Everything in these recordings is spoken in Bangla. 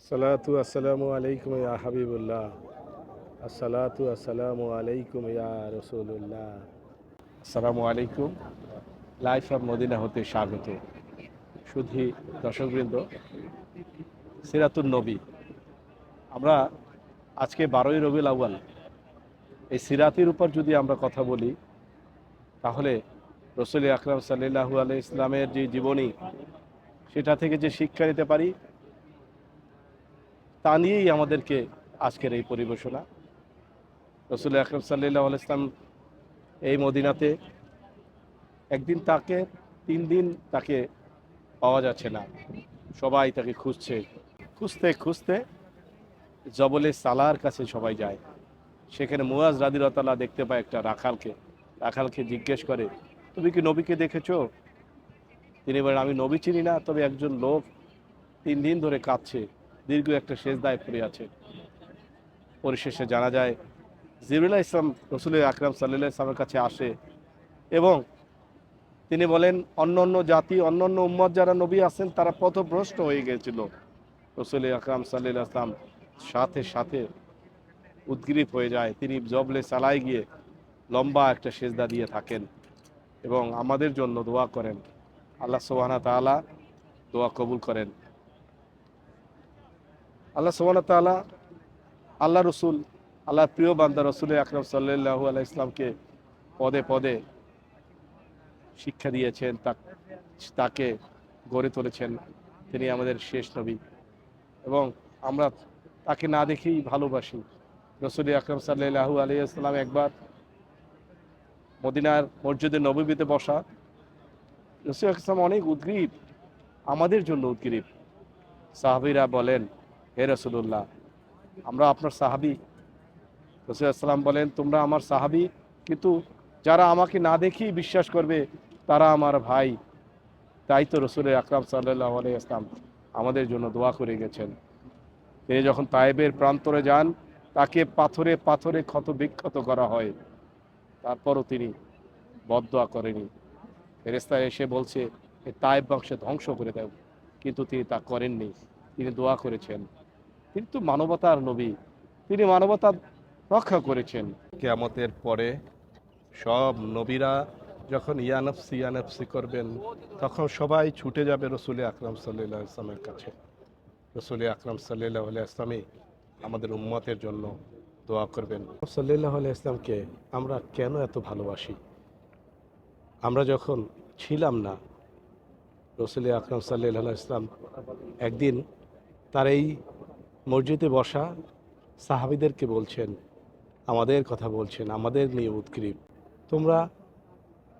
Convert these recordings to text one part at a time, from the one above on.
আসসালাতু আসসালামু আলাইকুম ইয়া হাবিবুল্লাহ। আসসালাতু আসসালামু আলাইকুম ইয়া রসুল্লাহ আসসালামু আলাইকুম। লাইফ অফ মদিনা হতে স্বাগত। শুধু দর্শকবৃন্দ সিরাতুল নবী। আমরা আজকে বারোই রবিউল আউয়াল। এই সিরাতের উপর যদি আমরা কথা বলি, তাহলে রসুল আকরাম সাল্লাহু আলাই ইসলামের যে জীবনী, সেটা থেকে যে শিক্ষা নিতে পারি তা নিয়েই আমাদেরকে আজকের এই পরিবেশনা। রসুল আকরম সাল্লাহ ইসলাম এই মদিনাতে একদিন তাকে, তিন দিন তাকে পাওয়া যাচ্ছে না। সবাই তাকে খুঁজছে। খুঁজতে খুঁজতে জবলে সালার কাছে সবাই যায়। সেখানে মুয়াজ রাদিরতালা দেখতে পায় একটা রাখালকে। রাখালকে জিজ্ঞেস করে, তুমি কি নবীকে দেখেছ? তিনি বলেন, আমি নবী চিনি না, তবে একজন লোক তিন দিন ধরে কাঁদছে। দীর্ঘ একটা শেষ দায় পড়ে আছে। পরিশেষে জানা যায় জিরুল্লাহ ইসলাম রসুল আকরাম সাল্লাহ ইসলামের কাছে আসে এবং তিনি বলেন, অন্য অন্য জাতি, অন্য অন্য উম্মত যারা নবী আছেন, তারা পথভ্রষ্ট হয়ে গিয়েছিল। রসুল আকরাম সাল্লাহ ইসলাম সাথে সাথে উদ্গ্রীব হয়ে যায়। তিনি জবলে চালায় গিয়ে লম্বা একটা সেজদা দিয়ে থাকেন এবং আমাদের জন্য দোয়া করেন। আল্লাহ সোহানা তালা দোয়া কবুল করেন। আল্লাহ সোহানা তালা আল্লাহ রসুল আল্লাহর প্রিয় বান্দা রসুল আকরম সাল্লাহু আল্লাহ ইসলামকে পদে পদে শিক্ষা দিয়েছেন তাকে গড়ে তুলেছেন। তিনি আমাদের শেষ নবী। এবং আমরা তাকে না দেখেই ভালোবাসি। রসুল আকরম সাল্লাহু আলিয়া ইসলাম একবার মদিনার মসজিদে নবীতে বসা, রসুল ইসলাম অনেক উদ্গ্রীব, আমাদের জন্য উদ্গ্রীব। সাহাবিরা বলেন হে রসুল্লাহ আমরা আপনার সাহাবি। রসুল ইসলাম বলেন, তোমরা আমার সাহাবি, কিন্তু যারা আমাকে না দেখেই বিশ্বাস করবে, তারা আমার ভাই। তাই তো রসুলের আকরাম সাল্লাহ ইসলাম আমাদের জন্য দোয়া করে গেছেন। তিনি যখন তায়েবের প্রান্তরে যান, তাকে পাথরে পাথরে ক্ষত বিক্ষত করা হয়। তারপরও তিনি বদোয়া করেনি ফেরেস্তা এসে বলছে তায়েব বংশে ধ্বংস করে দেব কিন্তু তিনি তা করেননি। তিনি দোয়া করেছেন। কিন্তু মানবতার নবী। তিনি মানবতা রক্ষা করেছেন। কেয়ামতের পরে সব নবীরা যখন ইয়ানফসি ইয়ানফসি করবেন, তখন সবাই ছুটে যাবে রসুল আকরাম সাল্লাহ ইসলামের কাছে। রসুল আকরাম সাল্লাহ ইসলামী আমাদের উম্মতের জন্য দোয়া করবেন। সাল্লাহ ইসলামকে আমরা কেন এত ভালোবাসি? আমরা যখন ছিলাম না, রসুল আকরাম সাল্লাহ ইসলাম একদিন তার এই মসজিদে বসা সাহাবিদেরকে বলছেন, আমাদের কথা বলছেন, আমাদের নিয়ে উৎক্রীব তোমরা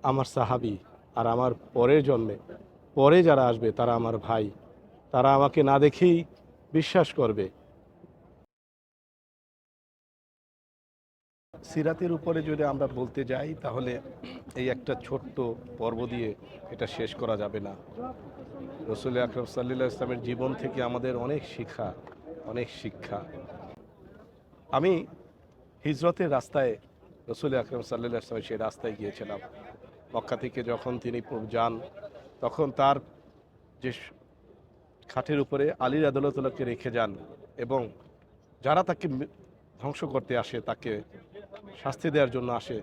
আমার সাহাবি আর আমার পরের জন্মে, পরে যারা আসবে তারা আমার ভাই, তারা আমাকে না দেখেই বিশ্বাস করবে। সিরাতের উপরে যদি আমরা বলতে যাই, তাহলে এই একটা ছোট্ট পর্ব দিয়ে এটা শেষ করা যাবে না। রসুল আকরম সাল্লা ইসলামের জীবন থেকে আমাদের অনেক শিক্ষা অনেক শিক্ষা। আমি হিজরতের রাস্তায় রসুল আকরম সাল্লা ইসলামের সেই রাস্তায় গিয়েছিলাম। মক্কা থেকে যখন তিনি যান, তখন তার যে খাটের উপরে আলীর আদালতকে রেখে যান এবং যারা তাকে ধ্বংস করতে আসে, তাকে শাস্তি দেওয়ার জন্য আসে,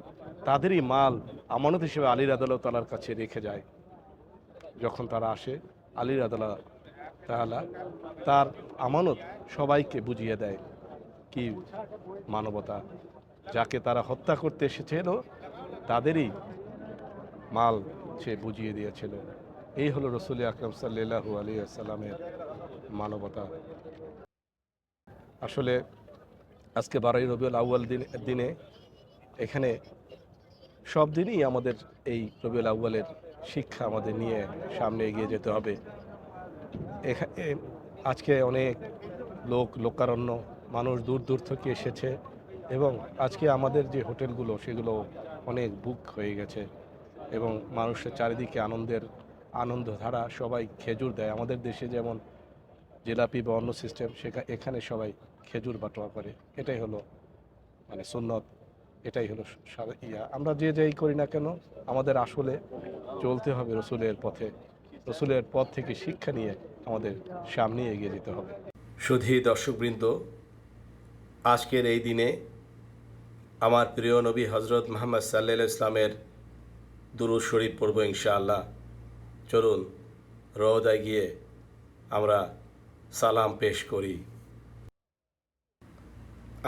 তাদেরই মাল আমানত হিসেবে আলীর আদালতালার কাছে রেখে যায়। যখন তারা আসে আলীর আদালত তাহলা তার আমানত সবাইকে বুঝিয়ে দেয় কি মানবতা, যাকে তারা হত্যা করতে এসেছিল, তাদেরই মাল সে বুঝিয়ে দিয়েছিল। এই হলো রসুল আকরম সাল্লাহু আলী সাল্লামের মানবতা। আসলে আজকে বারোই রবিউল আউ্য়াল দিন, দিনে এখানে সব দিনই আমাদের এই রবিউল আউ্য়ালের শিক্ষা আমাদের নিয়ে সামনে এগিয়ে যেতে হবে। আজকে অনেক লোক, লোকারণ্য, মানুষ দূর দূর থেকে এসেছে এবং আজকে আমাদের যে হোটেলগুলো, সেগুলো অনেক বুক হয়ে গেছে এবং মানুষের চারিদিকে আনন্দের আনন্দধারা সবাই খেজুর দেয়। আমাদের দেশে যেমন জিলাপি বা অন্য সিস্টেম সেখা এখানে সবাই খেজুর বাটোয়া করে। এটাই হলো মানে সুন্নত, এটাই হলো ইয়া। আমরা যে যেই করি না কেন, আমাদের আসলে চলতে হবে রসুলের পথে। রসুলের পথ থেকে শিক্ষা নিয়ে আমাদের সামনে এগিয়ে যেতে হবে। সুধী দর্শকবৃন্দ, আজকের এই দিনে আমার প্রিয় নবী হজরত মোহাম্মদ সাল্লাহ ইসলামের দুরু শরীফ পড়ব ইনশাআল্লাহ। চলুন রোদায় গিয়ে আমরা সালাম পেশ করি।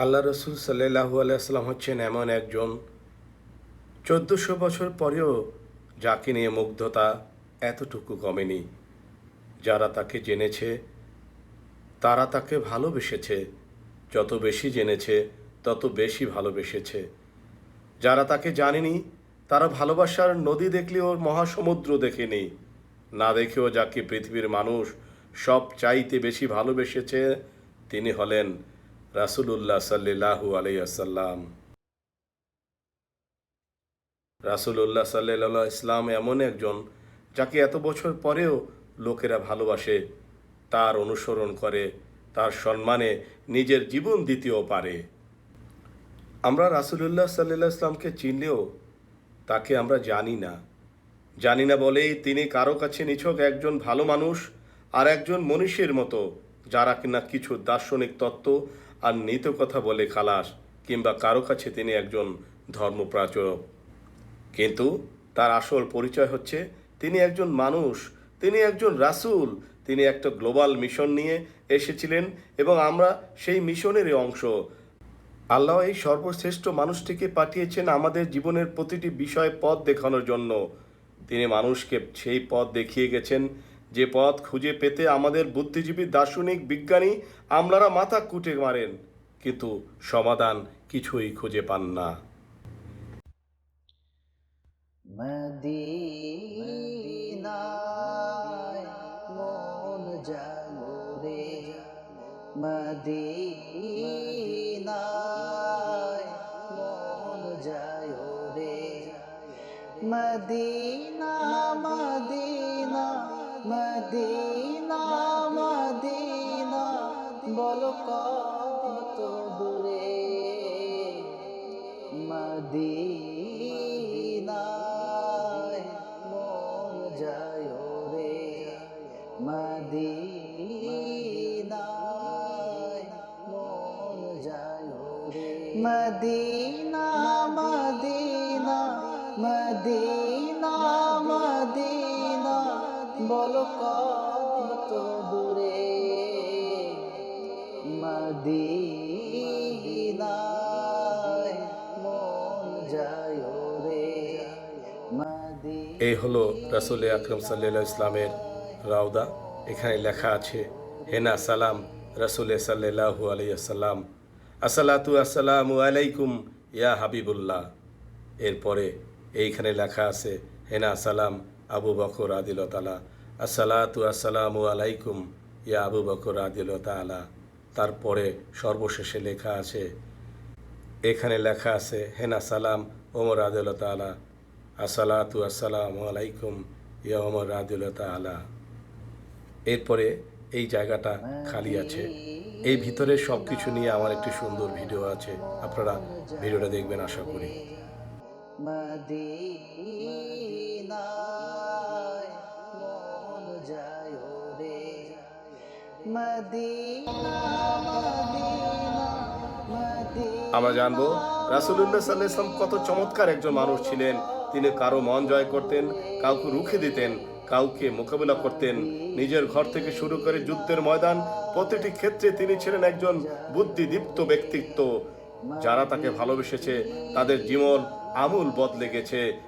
আল্লাহ রসুল সাল্লাহু আলাইসাল্লাম হচ্ছেন এমন একজন চোদ্দোশো বছর পরেও যাকে নিয়ে মুগ্ধতা এতটুকু কমেনি। যারা তাকে জেনেছে, তারা তাকে ভালোবেসেছে। যত বেশি জেনেছে, তত বেশি ভালোবেসেছে। যারা তাকে জানেনি, তারা ভালোবাসার নদী দেখলেও মহাসমুদ্র দেখেনি। না দেখেও যাকে পৃথিবীর মানুষ সব চাইতে বেশি ভালোবেসেছে, তিনি হলেন রাসূলুল্লাহ সাল্লাহু আলাইসাল্লাম রাসূলুল্লাহ সাল্লাহ ইসলাম এমন একজন যাকে এত বছর পরেও লোকেরা ভালোবাসে, তার অনুসরণ করে, তার সম্মানে নিজের জীবন দিতেও পারে। আমরা রাসূলুল্লাহ সাল্লাহ ইসলামকে চিনলেও তাকে আমরা জানি না। জানি না বলেই তিনি কারও কাছে নিছক একজন ভালো মানুষ আর একজন মনীষীর মতো, যারা কিনা কিছু দার্শনিক তত্ত্ব আর নীত কথা বলে খালাস, কিংবা কারও কাছে তিনি একজন ধর্মপ্রাচরক। কিন্তু তার আসল পরিচয় হচ্ছে তিনি একজন মানুষ তিনি একজন রাসূল। তিনি একটা গ্লোবাল মিশন নিয়ে এসেছিলেন এবং আমরা সেই মিশনেরই অংশ। আল্লাহ এই সর্বশ্রেষ্ঠ মানুষটিকে পাঠিয়েছেন আমাদের জীবনের প্রতিটি বিষয় পথ দেখানোর জন্য। তিনি মানুষকে সেই পথ দেখিয়ে গেছেন, যে পথ খুঁজে পেতে আমাদের বুদ্ধিজীবী, দার্শনিক, বিজ্ঞানী আমলারা মাথা কুটে মারেন, কিন্তু সমাধান কিছুই খুঁজে পান না। মদিনা মদিনা, বলো কত দূরে? মদিনায় মন যায় রে মদিনায় মন যায় রে মদিনা মদিনা মদিনা। বলো কত দূরে এই হলো রাসুল আকরম সাল্লাহ ইসলামের রাউদা এখানে লেখা আছে হেনা সালাম রাসুল সাল্লাহু আলাইসাল্লাম আসসালাতু আসসালামু আলাইকুম ইয়া হাবিবুল্লাহ। এরপরে এইখানে লেখা আছে হেনা সালাম আবু বকর আদিল তালা আসসালাতু আসসালামু আলাইকুম, ইয়া আবু বকর আদিল তালা তারপরে সর্বশেষে লেখা আছে, এখানে লেখা আছে হেনা সালাম, ওমর আদিল তালা আসসালাতু আসসালামু আলাইকুম, ইয়া ওমর আদিল তালা এরপরে এই জায়গাটা খালি আছে। এই ভিতরে সব কিছু নিয়ে আমার একটি সুন্দর ভিডিও আছে। আপনারা ভিডিওটা দেখবেন, আশা করি। আমরা জানব, রাসুলুল্লাহ সাল্লাহ ইসলাম কত চমৎকার একজন মানুষ ছিলেন। তিনি কারও মন জয় করতেন, কাউকে রুখে দিতেন, কাউকে মোকাবিলা করতেন। নিজের ঘর থেকে শুরু করে যুদ্ধের ময়দান, প্রতিটি ক্ষেত্রে তিনি ছিলেন একজন বুদ্ধিদীপ্ত ব্যক্তিত্ব। যারা তাকে ভালোবেসেছে, তাদের জীবন আমূল বদলে গেছে।